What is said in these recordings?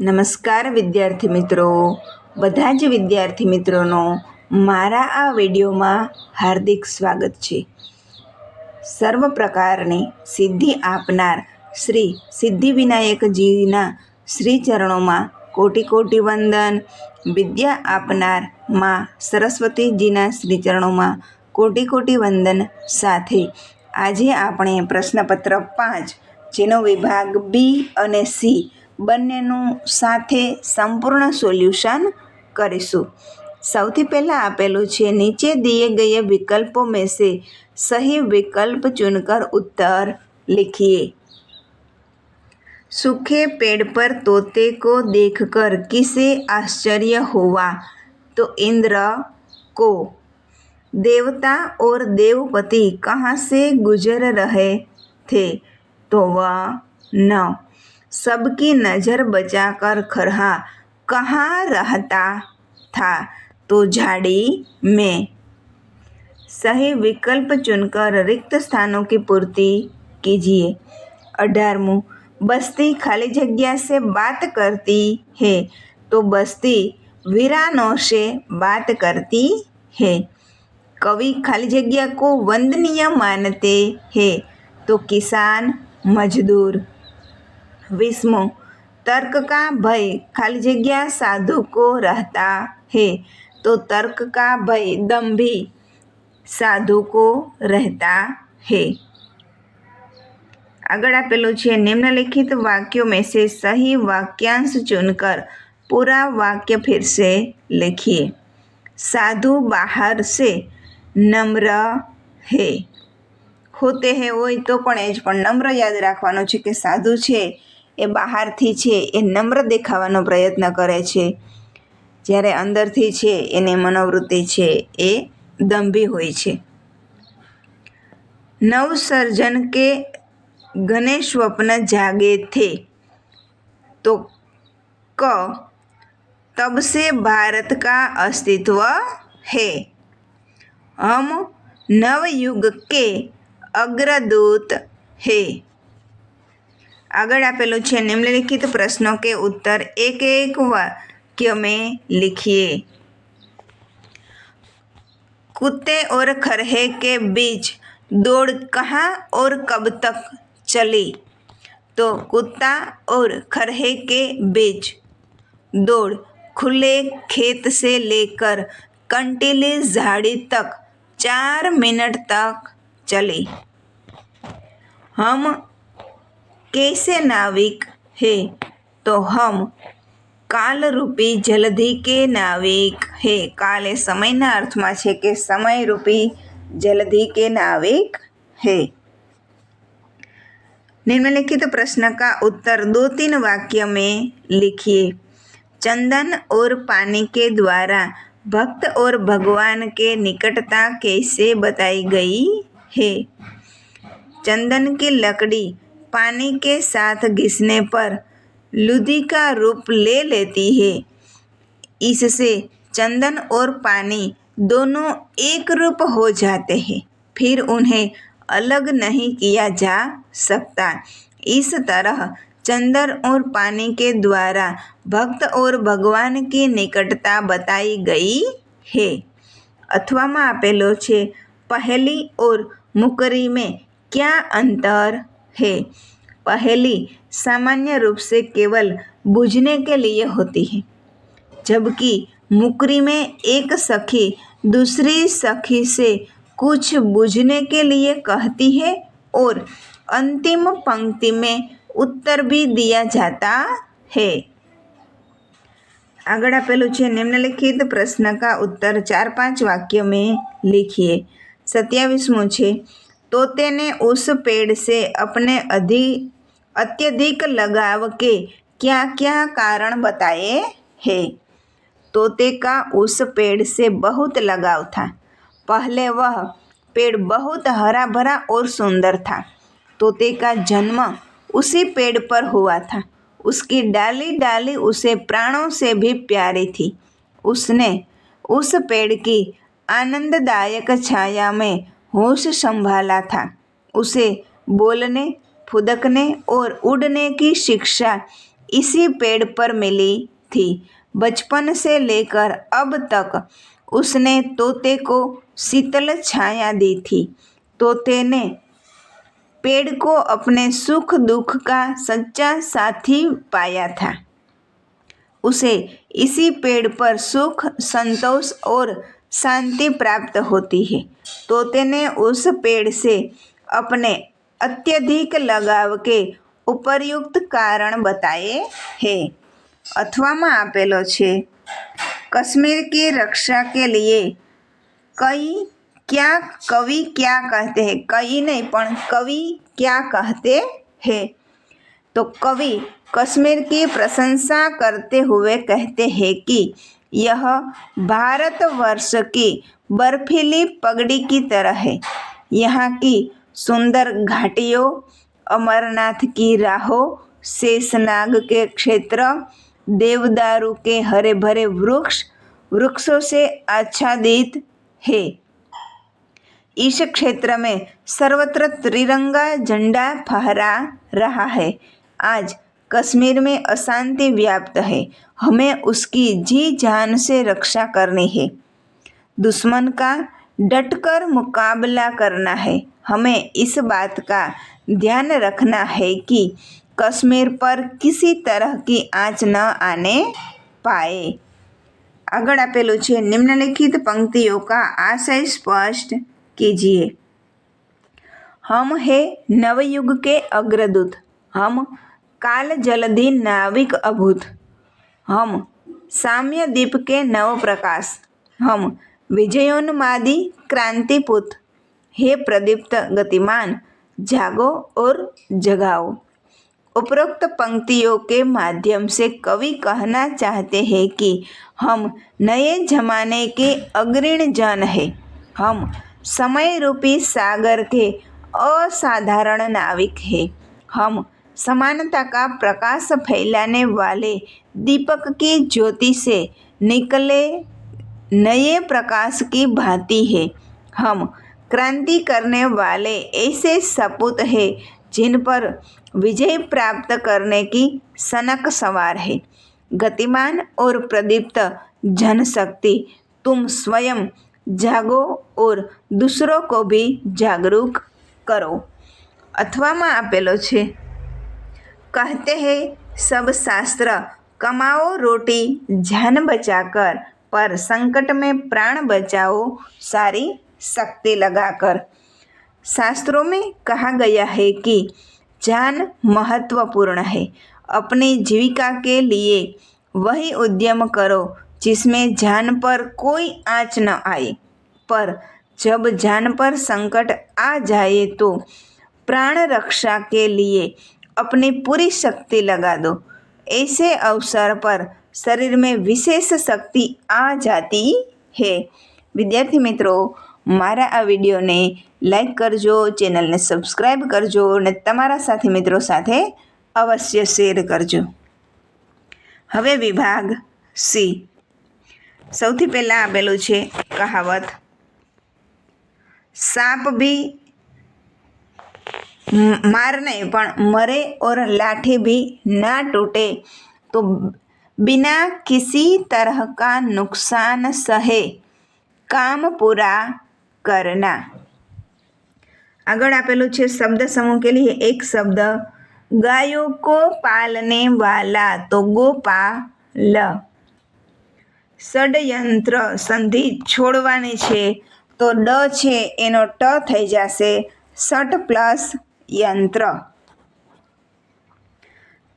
નમસ્કાર વિદ્યાર્થી મિત્રો. બધા જ વિદ્યાર્થી મિત્રોનો મારા આ વિડીયોમાં હાર્દિક સ્વાગત છે. સર્વ પ્રકારની સિદ્ધિ આપનાર શ્રી સિદ્ધિવિનાયકજીના શ્રી ચરણોમાં કોટી કોટી વંદન. વિદ્યા આપનારમાં સરસ્વતીજીના શ્રી ચરણોમાં કોટી કોટી વંદન સાથે આજે આપણે પ્રશ્નપત્ર પાંચ, જેનો વિભાગ બી અને સી બંનેનું સાથે સંપૂર્ણ સોલ્યુશન કરીશું. સૌથી પહેલાં આપેલું છે, નીચે દીએ ગયે વિકલ્પો મેં સે સહી વિકલ્પ ચુનકર ઉત્તર लिखिए પેડ પર તોતે કો દેખ કર કિસે આશ્ચર્ય હોવા? તો ઇન્દ્ર કો, દેવતા ઓર દેવપતિ कहाँ સે ગુજર રહે થે? તો वह ન. सबकी नज़र बचाकर खरहा कहाँ रहता था तो झाड़ी में। सही विकल्प चुनकर रिक्त स्थानों की पूर्ति कीजिए। अठारहवीं बस्ती खाली जगह से बात करती है तो बस्ती वीरानों से बात करती है। कवि खाली जगह को वंदनीय मानते हैं तो किसान मजदूर વીસમું. તર્ક કા ભય? ખાલી જગ્યા સાધુ કો રહેતા હે. તો તર્ક કા ભય દંભી સાધુ કો રહેતા હે. આગળ આપેલું છે, નિમ્નલિખિત વાક્યો મેં સે સહી વાક્યાંશ ચુનકર. પૂરા વાક્ય ફિર લખીએ. સાધુ બહાર સે નમ્ર હે. હોતે હે હોય તો પણ એ જ, પણ નમ્ર યાદ રાખવાનો છે કે સાધુ છે. એ બહારથી છે એ નમ્ર દેખાવાનો પ્રયત્ન કરે છે જ્યારે અંદરથી છે એની મનોવૃત્તિ છે એ દંભી હોય છે नवसर्जन के घने स्वप्न जागे थे तो क तब से भारत का अस्तित्व है हम नवयुग के अग्रदूत है આગળ આપેલું છે નિમ્નલિખિત પ્રશ્નોं के उत्तर एक एक वाक्य में लिखिए कुत्ते और खरहे के बीच दौड़ कहाँ और कब तक चली तो कुत्ता और खरहे के बीच दौड़ खुले खेत से लेकर कंटीली झाड़ी तक चार मिनट तक चली हम कैसे नाविक है तो हम કાલ રૂપી જલધિ કે નાવિક હે કાલ એ સમયના અર્થમાં છે કે સમયરૂપી जल्दी के नाविक है निम्नलिखित प्रश्न का उत्तर दो तीन वाक्य में लिखिए चंदन और पानी के द्वारा भक्त और भगवान के निकटता कैसे बताई गई है चंदन की लकड़ी पानी के साथ घिसने पर लुधि का रूप ले लेती है इससे चंदन और पानी दोनों एक रूप हो जाते हैं फिर उन्हें अलग नहीं किया जा सकता इस तरह चंदन और पानी के द्वारा भक्त और भगवान की निकटता बताई गई है અથવામાં આપેલો છે પહેલી और मुकरी में क्या अंतर है पहली सामान्य रूप से केवल बूझने के लिए होती है जबकि मुकरी में एक सखी दूसरी सखी से कुछ बूझने के लिए कहती है और अंतिम पंक्ति में उत्तर भी दिया जाता है આગળ આપેલું છે નિમ્નલિખિત પ્રશ્ન કા ઉત્તર ચાર પાંચ वाक्य में लिखिए सत्यावीसमो છે तोते ने उस पेड़ से अपने अधि, अत्यधिक लगाव के क्या क्या कारण बताए हैं? तोते का उस पेड़ से बहुत लगाव था। पहले वह पेड़ बहुत हरा भरा और सुंदर था। तोते का जन्म उसी पेड़ पर हुआ था। उसकी डाली डाली उसे प्राणों से भी प्यारी थी। उसने उस पेड़ की आनंददायक छाया में होश संभाला था। उसे बोलने, फुदकने और उड़ने की शिक्षा इसी पेड़ पर मिली थी। बचपन से लेकर अब तक उसने तोते को शीतल छाया दी थी। तोते ने पेड़ को अपने सुख दुख का सच्चा साथी पाया था। उसे इसी पेड़ पर सुख, संतोष और शांति प्राप्त होती है तोते ने उस पेड़ से अपने अत्यधिक लगाव के ઉપરયુક્ત કારણ बताए हैं અથવામાં આપેલો છે कश्मीर की रक्षा के लिए कई क्या कवि क्या कहते हैं कई नहीं पण कवि क्या कहते हैं तो कवि कश्मीर की प्रशंसा करते हुए कहते हैं कि यह भारतवर्ष की बर्फीली पगड़ी की तरह है। यहाँ की सुंदर घाटियों, अमरनाथ की राहों, शेषनाग के क्षेत्र, देवदारू के हरे भरे वृक्ष, वृक्षों से आच्छादित है। इस क्षेत्र में सर्वत्र त्रिरंगा झंडा फहरा रहा है। आज कश्मीर में अशांति व्याप्त है हमें उसकी जी जान से रक्षा करनी है दुश्मन का डटकर मुकाबला करना है हमें इस बात का ध्यान रखना है कि कश्मीर पर किसी तरह की आँच न आने पाए આગળ આપેલું છે નિમ્નલિખિત પંક્તિઓ का आशय स्पष्ट कीजिए हम है नवयुग के अग्रदूत हम काल जलधि नाविक अभूत। हम साम्य दीप के नव प्रकाश हम विजयोन्मादी क्रांतिपुत। हे प्रदीप्त गतिमान, जागो और जगाओ। उपरोक्त पंक्तियों के माध्यम से कवि कहना चाहते हैं कि हम नए जमाने के अग्रीण जन हैं। हम समय रूपी सागर के असाधारण नाविक हैं। हम समानता का प्रकाश फैलाने वाले दीपक की ज्योति से निकले नए प्रकाश की भांति है हम क्रांति करने वाले ऐसे सपूत हैं जिन पर विजय प्राप्त करने की सनक सवार है गतिमान और प्रदीप्त जनशक्ति तुम स्वयं जागो और दूसरों को भी जागरूक करो અથવામાં આપેલો છે कहते हैं, सब शास्त्र कमाओ रोटी जान बचाकर, पर संकट में प्राण बचाओ, सारी शक्ति लगाकर। शास्त्रों में कहा गया है कि जान महत्वपूर्ण है। अपनी जीविका के लिए वही उद्यम करो, जिसमें जान पर कोई आँच न आए। पर जब जान पर संकट आ जाए तो प्राण रक्षा के लिए अपनी पूरी शक्ति लगा दो ऐसे अवसर पर शरीर में विशेष शक्ति आ जाती है વિદ્યાર્થી મિત્રો મારા આ વિડીયોને લાઈક કરજો ચેનલને સબસ્ક્રાઈબ કરજો અને તમારા સાથી મિત્રો સાથે અવશ્ય શેર કરજો હવે વિભાગ સી સૌથી પહેલાં આપેલું છે કહાવત સાપ ભી માર નહીં, પણ મરે ઓર લાઠી ભી ના તૂટે, તો બિના કિસી તરહ કા નુકસાન સહે, કામ પૂરા કરના. આગળ આપેલું છે શબ્દ સમૂહ કે લીએ એક શબ્દ, ગાયો કો પાલને વાલા તો લ ષડયંત્ર સંધિ છોડવાની છે, તો ડ છે એનો ટ થઈ જશે સટ પ્લસ યંત્ર.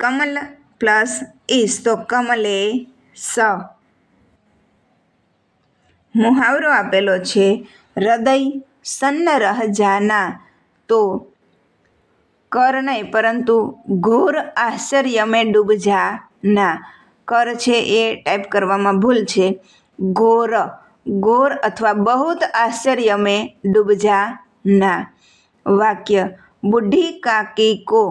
કમલ પ્લસ ઈસ તો કમલે સ. મુહાવરો આપેલો છે, હૃદય સન્ન રહ જાના. તો, કર નહીં, પરંતુ ઘોર આશ્ચર્યમે ડૂબ જા ના કર છે એ ટાઈપ કરવામાં ભૂલ છે. ઘોર ઘોર અથવા બહુત આશ્ચર્ય ના ડૂબ બુઢી કાકી કો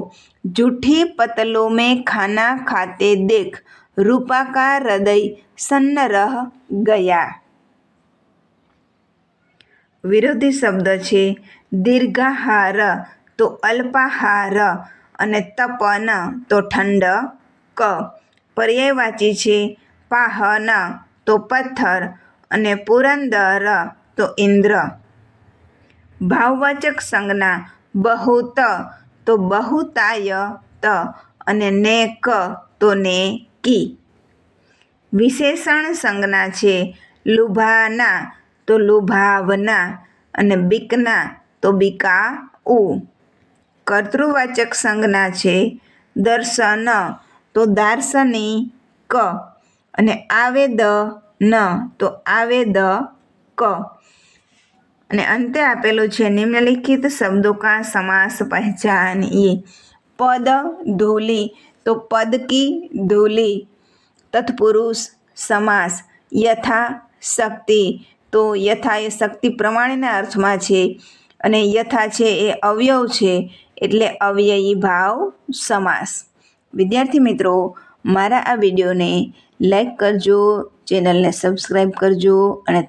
જૂઠી પતલો મેં ખાના ખાતે દેખ રૂપા કા હૃદય સન્ન રહ ગયા વિરોધી શબ્દ છે દીર્ઘાહાર તો અલ્પાહાર અને તપન તો ઠંડ ક પર્યાયવાચી છે પાહન તો પથ્થર અને પુરંદર તો ઇન્દ્ર ભાવવાચક સંજ્ઞા બહુત, તો બહુતાય, ત, અને ને ક, તો ને કી. વિશેષણ સંજ્ઞા છે લુભાના, તો લુભાવના, અને બીકના, તો બીકા ઉ કર્તૃવાચક સંજ્ઞા છે દર્શન, તો દાર્શની ક અને આવેદ ન તો આવેદ ક અને અંતે આપેલું છે નિમ્નલિખિત શબ્દો કા સમાસ પહેચાનિए પદ ધૂલી, તો પદ કી ધૂલી? તત્પુરુષ, સમાસ, યથા શક્તિ. તો યથા એ શક્તિ પ્રમાણેના અર્થમાં છે અને યથા છે એ અવયવ છે, એટલે અવ્યયી ભાવ સમાસ. વિદ્યાર્થી મિત્રો, મારા આ વિડીયોને લાઈક કરજો, ચેનલને સબસ્ક્રાઈબ કરજો અને